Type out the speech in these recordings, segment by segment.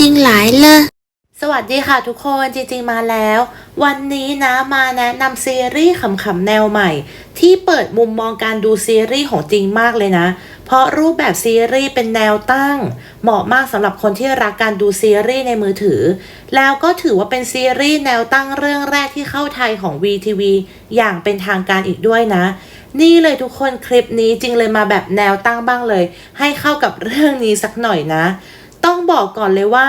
ริงๆหลายเลยสวัสดีค่ะทุกคนจริงๆมาแล้ว วันนี้นะมาแนะนำซีรีส์ขำๆแนวใหม่ ที่เปิดมุมมองการดูซีรีส์ของจริงมากเลยนะ เพราะรูปแบบซีรีส์เป็นแนวตั้ง เหมาะมากสำหรับคนที่รักการดูซีรีส์ในมือถือ แล้วก็ถือว่าเป็นซีรีส์แนวตั้งเรื่องแรกที่เข้าไทยของ VTV อย่างเป็นทางการอีกด้วยนะ นี่เลยทุกคนคลิปนี้จริงเลยมาแบบแนวตั้งบ้างเลย ให้เข้ากับเรื่องนี้สักหน่อยนะ ต้องบอกก่อนเลยว่า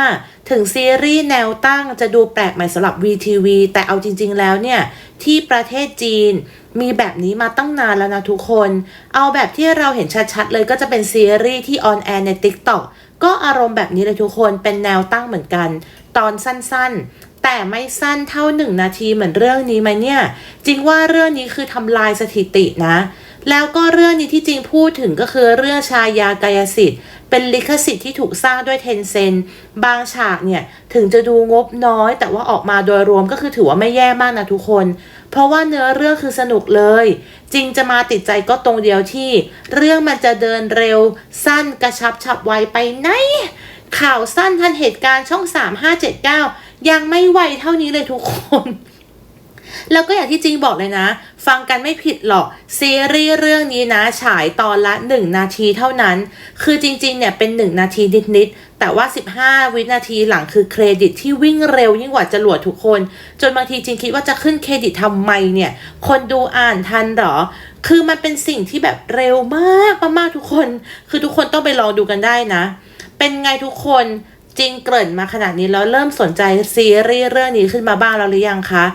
ถึงซีรีส์แนวตั้งจะดูแปลกใหม่สำหรับ VTV แต่เอาจริง ๆ แล้วเนี่ย ที่ประเทศจีนมีแบบนี้มาตั้งนานแล้วนะทุกคน เอาแบบที่เราเห็นชัดๆเลยก็จะเป็นซีรีส์ที่ออนแอร์ใน TikTok ก็อารมณ์แบบนี้เลยทุกคนเป็นแนวตั้งเหมือนกัน ตอนสั้นๆ แต่ไม่สั้นเท่าหนึ่งนาทีเหมือนเรื่องนี้ไหมเนี่ย จริงว่าเรื่องนี้คือทำลายสถิตินะ แล้วก็เรื่องนี้ที่จริงพูดถึงก็คือเรื่องชายากายสิทธิ์ เป็นลิขสิทธิ์ที่ถูกสร้างด้วยเทนเซนบางฉากเนี่ย ถึงจะดูงบน้อย แต่ว่าออกมาโดยรวมก็คือถือว่าไม่แย่มากนะทุกคน เพราะว่าเนื้อเรื่องคือสนุกเลย จริงจะมาติดใจก็ตรงเดียวที่ เรื่องมันจะเดินเร็ว สั้นกระชับฉับไวไปไหน ข่าวสั้นทันเหตุการณ์ช่อง 3579 ยังไม่ไวเท่านี้เลยทุกคน แล้วก็อย่างที่จริงบอกเลยนะ ฟังกันไม่ผิดหรอก ซีรีส์เรื่องนี้นะ ฉายตอนละ 1 นาทีเท่านั้น คือจริงๆเนี่ยเป็น 1 นาทีนิดๆ แต่ว่า 15 วินาทีหลังคือเครดิตที่วิ่งเร็วยิ่งกว่าจรวดทุกคน จนบางทีจริงคิดว่าจะขึ้นเครดิตทำไมเนี่ย คนดูอ่านทันหรอ คือมันเป็นสิ่งที่แบบเร็วมากมากๆทุกคน คือทุกคนต้องไปลองดูกันได้นะ เป็นไงทุกคนจริงเกริ่นมาขนาดนี้แล้วเริ่มสนใจซีรีส์เรื่องนี้ขึ้นมาบ้างแล้วหรือยังคะ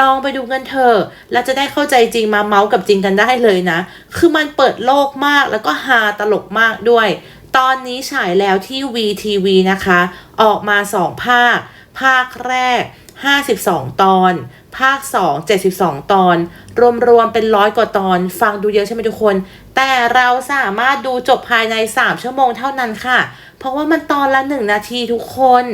ลองไปดูกันเถอะแล้วจะได้เข้าใจจริงมาเมาส์กับจริงกันได้เลยนะ คือมันเปิดโลกมากแล้วก็ฮาตลกมากด้วย ตอนนี้ฉายแล้วที่ VTV นะคะ ออกมา 2 ภาค ภาคแรก 52 ตอน ภาค 2 72 ตอน รวมๆเป็นร้อยกว่าตอน ฟังดูเยอะใช่ไหมทุกคน แต่เราสามารถดูจบภายใน 3 ชั่วโมงเท่านั้นค่ะ เพราะว่ามันตอนละ 1 นาทีทุกคน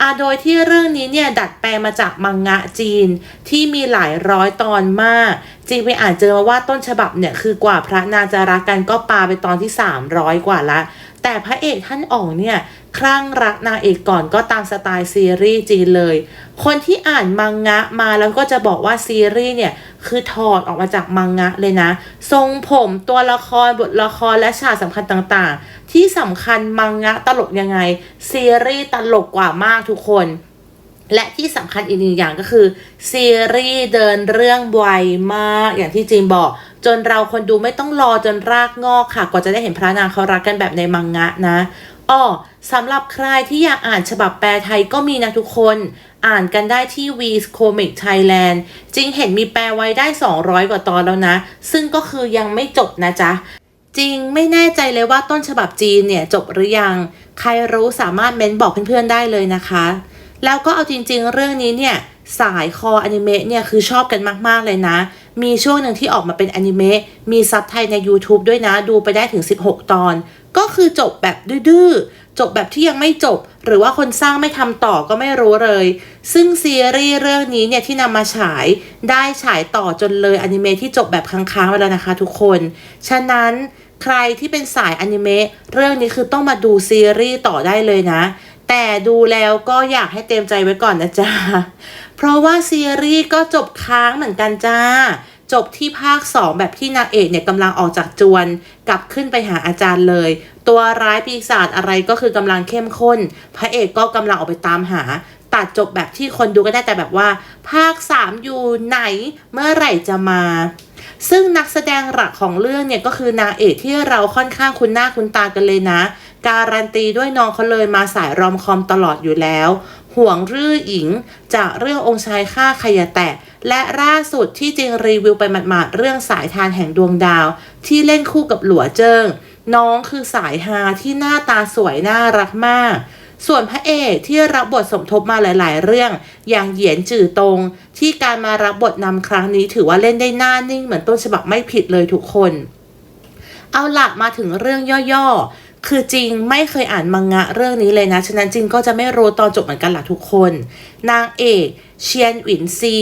อ่าโดยที่เรื่องนี้เนี่ย ดัดแปลงมาจากมังงะจีนที่มีหลายร้อยตอนมาก จริงไปอ่านเจอมาว่าต้นฉบับเนี่ยคือกว่าพระนาจะรักกันก็ปาไปตอนที่ 300 กว่าละ แต่พระเอกท่านอ๋องเนี่ยคลั่งรักนางเอกก่อนก็ตามสไตล์ซีรีส์จีนเลย คนที่อ่านมังงะมาแล้วก็จะบอกว่าซีรีส์เนี่ยคือถอดออกมาจากมังงะเลยนะ ทรงผมตัวละครบทละครและฉากสำคัญต่างๆ ที่สำคัญมังงะตลกยังไง ซีรีส์ตลกกว่ามากทุกคนและที่สำคัญอีกหนึ่งอย่างก็คือ ซีรีส์เดินเรื่องไวมากอย่างที่จีนบอก จนเราคนดูไม่ต้องรอจนรากงอกค่ะ กว่าจะได้เห็นพระนางเขารักกันแบบในมังงะนะอ้อสำหรับใครที่อยากอ่านฉบับแปลไทยก็มีนะทุกคน อ่านกันได้ที่ v Comic Thailand จริงเห็นมีแปลไว้ได้ 200 กว่าตอนแล้วนะ ซึ่งก็คือยังไม่จบนะจ๊ะ จริงไม่แน่ใจเลยว่าต้นฉบับจีนเนี่ยจบหรือยัง ใครรู้สามารถเม้นบอกเพื่อนๆได้เลยนะคะ แล้วก็เอาจริงๆเรื่องนี้เนี่ยสายคออนิเมะเนี่ยคือชอบกันมากๆเลยนะ มีช่วงหนึ่งที่ออกมาเป็นอนิเมะมีซับไทยใน YouTube ด้วยนะดูไปได้ถึง 16 ตอน ก็คือจบแบบดื้อจบแบบที่ยังไม่จบ หรือว่าคนสร้างไม่ทำต่อก็ไม่รู้เลย ซึ่งซีรีส์เรื่องนี้เนี่ยที่นำมาฉายได้ฉายต่อจนเลยอนิเมะที่จบแบบค้างๆไว้แล้วนะคะทุกคน ฉะนั้นใครที่เป็นสายอนิเมะเรื่องนี้คือต้องมาดูซีรีส์ต่อได้เลยนะ แต่ดูแล้วก็อยากให้เตรียมใจไว้ก่อนนะจ๊ะ เพราะว่าซีรีส์ก็จบค้างเหมือนกันจ้า จบที่ภาค 2 แบบที่นางเอกเนี่ยกำลังออกจากจวน กลับขึ้นไปหาอาจารย์เลย ตัวร้ายปีศาจอะไรก็คือกำลังเข้มข้น พระเอกก็กำลังออกไปตามหา ตัดจบแบบที่คนดูก็ได้แต่แบบว่า ภาค 3 อยู่ไหนเมื่อไหร่จะมา ซึ่งนักแสดงหลักของเรื่องเนี่ยก็คือนางเอกที่เราค่อนข้างคุ้นหน้าคุ้นตากันเลยนะ การันตีด้วยน้องเขาเลยมาสายรอมคอมตลอดอยู่แล้ว ห่วงรื่อหญิง จากเรื่ององค์ชายฆ่าขยะแตะ และล่าสุดที่จริงรีวิวไปหมาดๆเรื่องสายทานแห่งดวงดาว ที่เล่นคู่กับหลัวเจิง น้องคือสายฮาที่หน้าตาสวยน่ารักมาก ส่วนพระเอกที่รับบทสมทบมาหลาย ๆ เรื่อง อย่างเหยียนจื่อตง ที่การมารับบทนำครั้งนี้ถือว่าเล่นได้หน้านิ่งเหมือนต้นฉบับไม่ผิดเลยทุกคน เอาหลักมาถึงเรื่องย่อๆ คือจริงไม่เคยอ่านมังงะเรื่องนี้เลยนะ ฉะนั้นจริงก็จะไม่รู้ตอนจบเหมือนกันหละทุกคน นางเอกเชียนหวินซี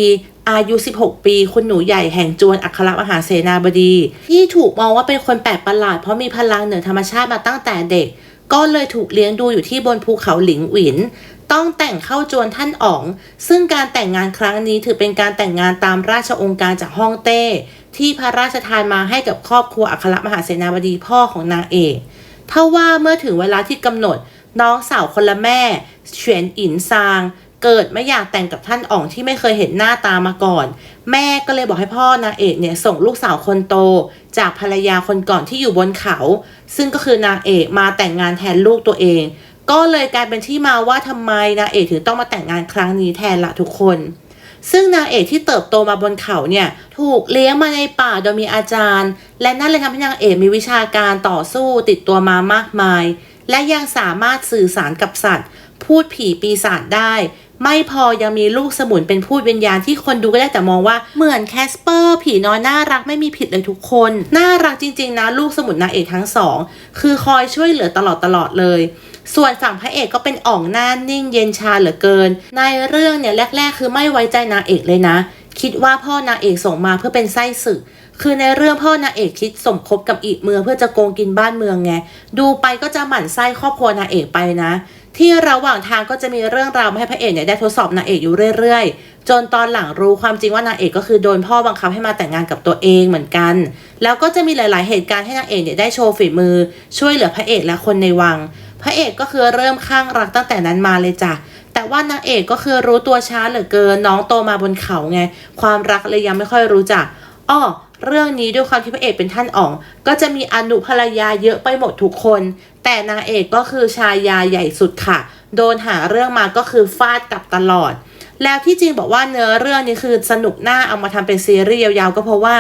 อายุ 16 ปี คุณหนูใหญ่แห่งจวนอัครมหาเสนาบดี ที่ถูกมองว่าเป็นคนแปลกประหลาดเพราะมีพลังเหนือธรรมชาติมาตั้งแต่เด็ก ก็เลยถูกเลี้ยงดูอยู่ที่บนภูเขาหลิงหวิน ต้องแต่งเข้าจวนท่านอ๋อง ซึ่งการแต่งงานครั้งนี้ถือเป็นการแต่งงานตามราชองค์การจากฮ่องเต้ ที่พระราชทานมาให้กับครอบครัวอัครมหาเสนาบดีพ่อของนางเอก ท่าว่าเมื่อถึงเวลาที่กำหนด น้องสาวคนละแม่เฉียนอินซาง เกิดไม่อยากแต่งกับท่านอ๋องที่ไม่เคยเห็นหน้าตามาก่อน แม่ก็เลยบอกให้พ่อนางเอกเนี่ยส่งลูกสาวคนโต จากภรรยาคนก่อนที่อยู่บนเขา ซึ่งก็คือนางเอกมาแต่งงานแทนลูกตัวเอง ก็เลยกลายเป็นที่มาว่าทำไมนางเอกถึงต้องมาแต่งงานครั้งนี้แทนละทุกคน ซึ่งนางเอกที่เติบโตมาบนเขาเนี่ย ถูกเลี้ยงมาในป่าโดยมีอาจารย์ และนั่นเลยทำให้นางเอกมีวิชาการต่อสู้ติดตัวมามากมาย และยังสามารถสื่อสารกับสัตว์ พูดผีปีศาจได้ ไม่พอยังมีลูกสมุนเป็นพูดวิญญาณที่คนดูก็ได้แต่มองว่าเหมือนแคสเปอร์ผีน้อยน่ารักไม่มีผิดเลยทุกคน น่ารักจริง ๆ นะ ลูกสมุนนางเอกทั้งสอง คือคอยช่วยเหลือตลอดตลอดเลย ส่วนฝั่งพระเอกก็เป็นอ่องหน้านิ่งเย็นชาเหลือเกิน ในเรื่องเนี่ยแรก ๆ คือไม่ไว้ใจนางเอกเลยนะ คิดว่าพ่อนางเอกส่งมาเพื่อเป็นไส้ศึกคือในเรื่องพ่อนางเอกคิดสมคบกับอีกเมืองเพื่อจะโกงกินบ้านเมืองไง ดูไปก็จะหมั่นไส้ครอบครัวนางเอกไปนะที่ระหว่างทางก็จะมีเรื่องราวมาให้พระเอกเนี่ยได้ทดสอบนางเอกอยู่เรื่อยๆ จนตอนหลังรู้ความจริงว่านางเอกก็คือโดนพ่อบังคับให้มาแต่งงานกับตัวเองเหมือนกัน แล้วก็จะมีหลาย ๆ เหตุการณ์ให้นางเอกเนี่ยได้โชว์ฝีมือ ช่วยเหลือพระเอกและคนในวัง พระเอกก็คือเริ่มข้างรักตั้งแต่นั้นมาเลยจ้ะแต่ว่านางเอกก็คือรู้ตัวช้าเหลือเกินน้องโตมาบนเขาไงความรักเลยยังไม่ค่อยรู้จัก อ้อเรื่องนี้ด้วยความที่พระเอกเป็นท่านอ๋อง ก็จะมีอนุภรรยาเยอะไปหมดทุกคน แต่นางเอกก็คือชายาใหญ่สุดค่ะ โดนหาเรื่องมาก็คือฟาดกลับตลอด แล้วที่จริงบอกว่าเนื้อเรื่องนี้คือสนุกหน้าเอามาทำเป็นซีรีส์ยาวๆ ก็เพราะว่า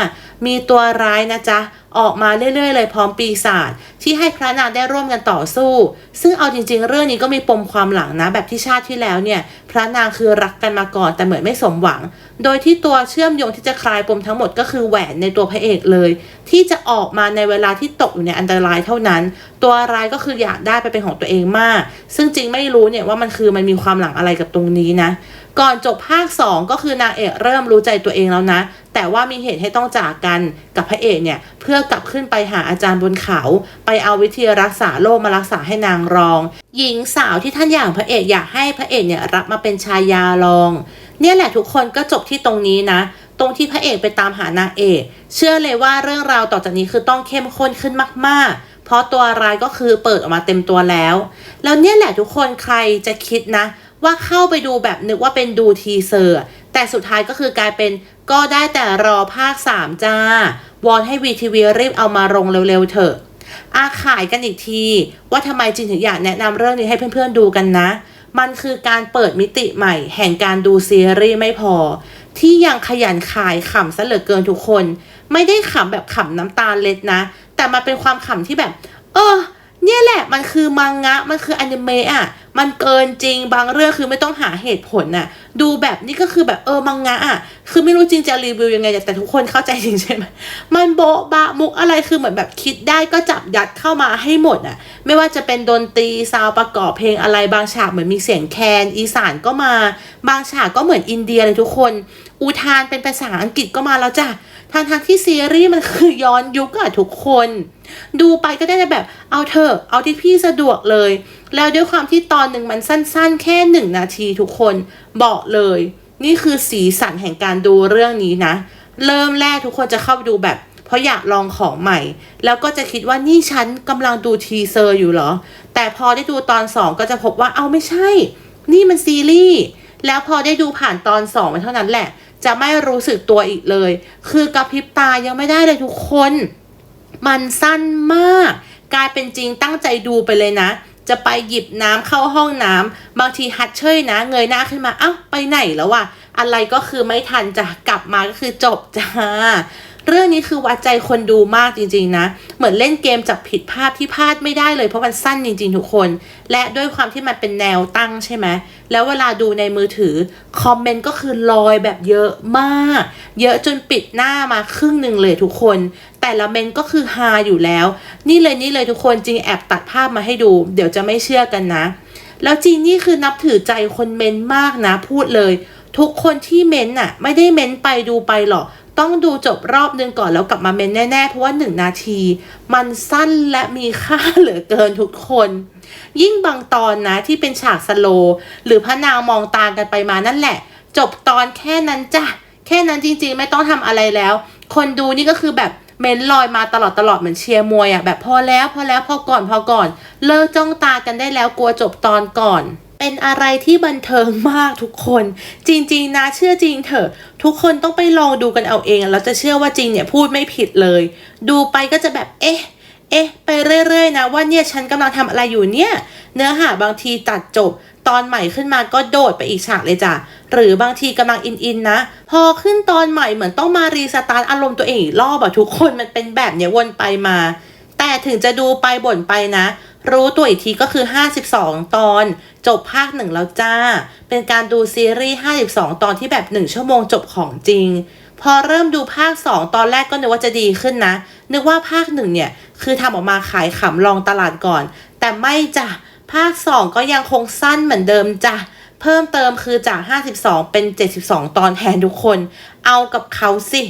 มีตัวร้ายนะจ๊ะ ออกมาเรื่อยๆ เลยพร้อมปีศาจที่ให้พระนางได้ร่วมกันต่อสู้ ซึ่งเอาจริง ๆ เรื่องนี้ก็มีปมความหลังนะแบบที่ชาติที่แล้วเนี่ย พระนางคือรักกันมาก่อนแต่เหมือนไม่สมหวัง โดยที่ตัวเชื่อมโยงที่จะคลายปมทั้งหมดก็คือแหวนในตัวพระเอกเลย ที่จะออกมาในเวลาที่ตกอยู่ในอันตรายเท่านั้น ตัวร้ายก็คืออยากได้ไปเป็นของตัวเองมาก ซึ่งจริงไม่รู้เนี่ยว่ามันคือมันมีความหลังอะไรกับตรงนี้นะ ก่อนจบภาค 2 ก็คือนางเอกเริ่มรู้ใจตัวเองแล้วนะ แต่ว่ามีเหตุให้ต้องจากกันกับพระเอกเนี่ย เพื่อกลับขึ้นไปหาอาจารย์บนเขา ไปเอาวิธีรักษาโรคมารักษาให้นางรอง หญิงสาวที่ท่านอย่างพระเอกอยากให้พระเอกเนี่ยรับมาเป็นชายารอง เนี่ยแหละทุกคนก็จบที่ตรงนี้นะ ตรงที่พระเอกไปตามหานางเอก เชื่อเลยว่าเรื่องราวต่อจากนี้คือต้องเข้มข้นขึ้นมาก ๆเพราะตัวร้ายก็คือเปิดออกมาเต็มตัวแล้ว แล้วเนี่ยแหละทุกคนใครจะคิดนะ ว่าเข้าไปดูแบบนึกว่าเป็นดูทีเซอร์ แต่สุดท้ายก็คือกลายเป็นก็ได้แต่รอภาค 3 จ้า วอนให้วีทีวีรีบเอามาลงเร็วๆเถอะ อาขายกันอีกที ว่าทำไมจริงถึงอยากแนะนำเรื่องนี้ให้เพื่อนๆดูกันนะ มันคือการเปิดมิติใหม่แห่งการดูซีรีส์ไม่พอ ที่ยังขยันขายขำซะเหลือเกินทุกคน ไม่ได้ขำแบบขำน้ำตาเล็ดนะ แต่มันเป็นความขำที่แบบ เออเนี่ยแหละมันคือมังงะมันคืออนิเมะอะมันเกินจริงบางเรื่องคือไม่ต้องหาเหตุผลน่ะ ดูแบบนี้ก็คือแบบเออมังงะอะคือไม่รู้จริงจะรีวิวยังไงแต่ทุกคนเข้าใจจริงใช่ไหมมันโบ๊ะบะมุกอะไรคือเหมือนแบบคิดได้ก็จับยัดเข้ามาให้หมดอะ ไม่ว่าจะเป็นดนตรีซาวประกอบเพลงอะไรบางฉากเหมือนมีเสียงแคนอีสานก็มา บางฉากก็เหมือนอินเดียเลยทุกคน อุทานเป็นภาษาอังกฤษก็มาแล้วจ้ะทางทางที่ซีรีส์มันคือย้อนยุคอะทุกคน ดูไปก็ได้แต่แบบเอาเถอะเอาที่พี่สะดวกเลย แล้วด้วยความที่ตอนหนึ่งมันสั้นๆ แค่หนึ่งนาทีทุกคนบอกเลย นี่คือสีสันแห่งการดูเรื่องนี้นะ เริ่มแรกทุกคนจะเข้าไปดูแบบ เพราะอยากลองของใหม่ แล้วก็จะคิดว่านี่ฉันกำลังดูทีเซอร์อยู่เหรอ แต่พอได้ดูตอนสองก็จะพบว่าเอาไม่ใช่ นี่มันซีรีส์แล้วพอได้ดูผ่านตอนสองไปเท่านั้นแหละ จะไม่รู้สึกตัวอีกเลย คือกระพริบตายังไม่ได้เลยทุกคน มันสั้นมาก กลายเป็นจริงตั้งใจดูไปเลยนะ จะไปหยิบน้ำเข้าห้องน้ำบางทีฮัดเชยนะ เงยหน้าขึ้นมา เอ้าไปไหนแล้ววะอะไรก็คือไม่ทันจะกลับมาก็คือจบจ้าเรื่องนี้คือวัดใจคนดูมากจริงๆนะ เหมือนเล่นเกมจับผิดภาพที่พลาดไม่ได้เลยเพราะมันสั้นจริงๆทุกคน และด้วยความที่มันเป็นแนวตั้งใช่ไหม แล้วเวลาดูในมือถือ คอมเมนต์ก็คือลอยแบบเยอะมาก เยอะจนปิดหน้ามาครึ่งหนึ่งเลยทุกคน แต่ละเมนก็คือฮาอยู่แล้ว นี่เลยนี่เลยทุกคนจริงแอบตัดภาพมาให้ดู เดี๋ยวจะไม่เชื่อกันนะ แล้วจริงนี่คือนับถือใจคนเมนมากนะพูดเลย ทุกคนที่เมนน่ะ ไม่ได้เมนไปดูไปหรอกต้องดูจบรอบนึงก่อนแล้วกลับมาเมนแน่ๆ เพราะว่าหนึ่งนาที มันสั้นและมีค่าเหลือเกินทุกคน ยิ่งบางตอนนะที่เป็นฉากสโลว์หรือพระนางมองตากันไปมานั่นแหละ จบตอนแค่นั้นจ้ะ แค่นั้นจริงๆ ไม่ต้องทำอะไรแล้ว คนดูนี่ก็คือแบบ เม้นลอยมาตลอดตลอดเหมือนเชียร์มวยอะ่ะแบบพอแล้วพอแล้วพอก่อนพอก่อน เลิกจ้องตากันได้แล้วกลัวจบตอนก่อนเป็นอะไรที่บันเทิงมากทุกคน จริง ๆ นะเชื่อจริงเถอะ ทุกคนต้องไปลองดูกันเอาเองแล้วจะเชื่อว่าจริงเนี่ยพูดไม่ผิดเลย ดูไปก็จะแบบเอ๊ะ เอ๊ะ ไปเรื่อย ๆ นะ ว่าเนี่ยฉันกำลังทำอะไรอยู่เนี่ย เนื้อหาบางทีตัดจบ ตอนใหม่ขึ้นมาก็โดดไปอีกฉากเลยจ้ะ หรือบางทีกำลังอินๆนะ พอขึ้นตอนใหม่เหมือนต้องมารีสตาร์ทอารมณ์ตัวเองอีกรอบอะทุกคนมันเป็นแบบเนี้ยวนไปมา แต่ถึงจะดูไปบ่นไปนะ รู้ตัวอีกทีก็คือ 52 ตอน จบภาคหนึ่งแล้วจ้า เป็นการดูซีรีส์ 52 ตอนที่แบบ 1 ชั่วโมงจบของจริง พอเริ่มดูภาค 2 ตอนแรกก็นึกว่าจะดีขึ้นนะ นึกว่าภาคหนึ่งเนี่ยคือทำออกมาขายขำลองตลาดก่อน แต่ไม่จ้ะ ภาค 2 ก็ยังคงสั้นเหมือนเดิมจ้ะ เพิ่มเติมคือจาก 52 เป็น 72 ตอนแทนทุกคน เอากับเขาสิ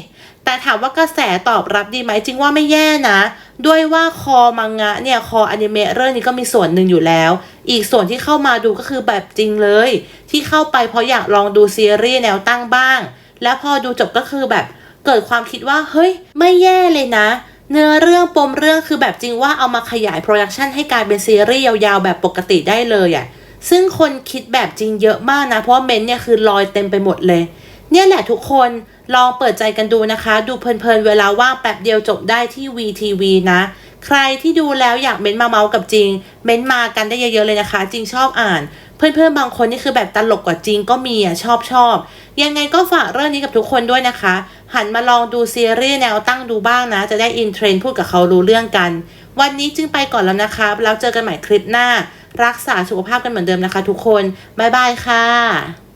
แต่ถามว่ากระแสตอบรับดีไหมจริงว่าไม่แย่นะ ด้วยว่าคอมังงะเนี่ย คออนิเมะเรื่องนี้ก็มีส่วนหนึ่งอยู่แล้ว อีกส่วนที่เข้ามาดูก็คือแบบจริงเลย ที่เข้าไปเพราะอยากลองดูซีรีส์แนวตั้งบ้าง แล้วพอดูจบก็คือแบบเกิดความคิดว่าเฮ้ย ไม่แย่เลยนะ เนื้อเรื่องปมเรื่องคือแบบจริงว่าเอามาขยายโปรดักชันให้กลายเป็นซีรีส์ยาวๆ แบบปกติได้เลยอะ่ะซึ่งคนคิดแบบจริงเยอะมากนะ เพราะเมนต์เนี่ยคือลอยเต็มไปหมดเลย เนี่ยแหละทุกคนลองเปิดใจกันดูนะคะ ดูเพลินๆ เวลาว่างแป๊บเดียวจบได้ที่ VTV นะ ใครที่ดูแล้วอยากเม้นต์มาเมาส์กับจริง เม้นต์มากันได้เยอะๆเลยนะคะ จริงชอบอ่าน เพื่อนๆบางคนนี่คือแบบตลกกว่าจริงก็มีอะชอบชอบยังไงก็ฝากเรื่องนี้กับทุกคนด้วยนะคะ หันมาลองดูซีรีส์แนวตั้งดูบ้างนะ จะได้อินเทรนด์พูดกับเขารู้เรื่องกัน วันนี้จึงไปก่อนแล้วนะคะแล้วเจอกันใหม่คลิปหน้า รักษาสุขภาพกันเหมือนเดิมนะคะ ทุกคนบ๊ายบายค่ะ